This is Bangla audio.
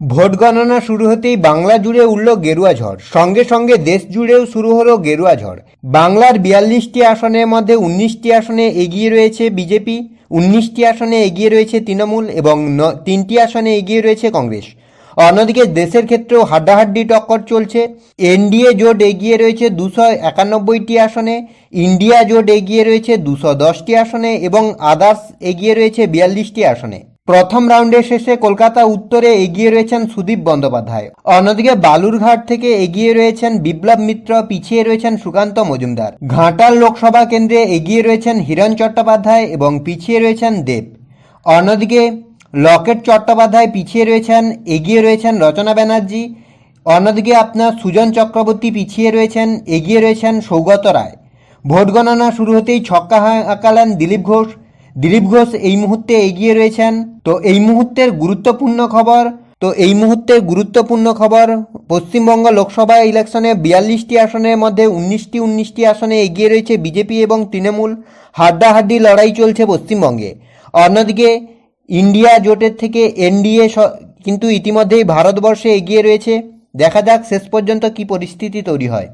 ভোট গণনা শুরু হতেই বাংলা জুড়ে উঠল গেরুয়া ঝড়। সঙ্গে সঙ্গে দেশ জুড়েও শুরু হলো গেরুয়া ঝড়। বাংলার বিয়াল্লিশটি আসনের মধ্যে উনিশটি আসনে এগিয়ে রয়েছে বিজেপি, উনিশটি আসনে এগিয়ে রয়েছে তৃণমূল এবং তিনটি আসনে এগিয়ে রয়েছে কংগ্রেস। অন্যদিকে দেশের ক্ষেত্রেও হাড্ডাহাড্ডি টক্কর চলছে। এনডিএ জোট এগিয়ে রয়েছে দুশো একানব্বইটি আসনে, ইন্ডিয়া জোট এগিয়ে রয়েছে দুশো দশটি আসনে এবং আদার্স এগিয়ে রয়েছে বিয়াল্লিশটি আসনে। প্রথম রাউন্ডের শেষে কলকাতা উত্তরে এগিয়ে রয়েছেন সুদীপ বন্দ্যোপাধ্যায়। অন্যদিকে বালুরঘাট থেকে এগিয়ে রয়েছেন বিপ্লব মিত্র, পিছিয়ে রয়েছেন সুকান্ত মজুমদার। ঘাটাল লোকসভা কেন্দ্রে এগিয়ে রয়েছেন হিরণ চট্টোপাধ্যায় এবং পিছিয়ে রয়েছেন দেব। অন্যদিকে লকেট চট্টোপাধ্যায় পিছিয়ে রয়েছেন, এগিয়ে রয়েছেন রচনা ব্যানার্জি। অন্যদিকে আপনার সুজন চক্রবর্তী পিছিয়ে রয়েছেন, এগিয়ে রয়েছেন সৌগত রায়। ভোট গণনা শুরু হতেই ছক্কা হাঁকালেন দিলীপ ঘোষ। দিলীপ ঘোষ এই মুহূর্তে এগিয়ে রয়েছেন। তো এই মুহূর্তের গুরুত্বপূর্ণ খবর, তো এই মুহূর্তের গুরুত্বপূর্ণ খবর, পশ্চিমবঙ্গ লোকসভা ইলেকশনে বিয়াল্লিশটি আসনের মধ্যে উনিশটি উনিশটি আসনে এগিয়ে রয়েছে বিজেপি এবং তৃণমূল। হাড্ডাহাড্ডি লড়াই চলছে পশ্চিমবঙ্গে। অন্যদিকে ইন্ডিয়া জোটের থেকে এনডিএ কিন্তু ইতিমধ্যেই ভারতবর্ষে এগিয়ে রয়েছে। দেখা যাক শেষ পর্যন্ত কি পরিস্থিতি তৈরি হয়।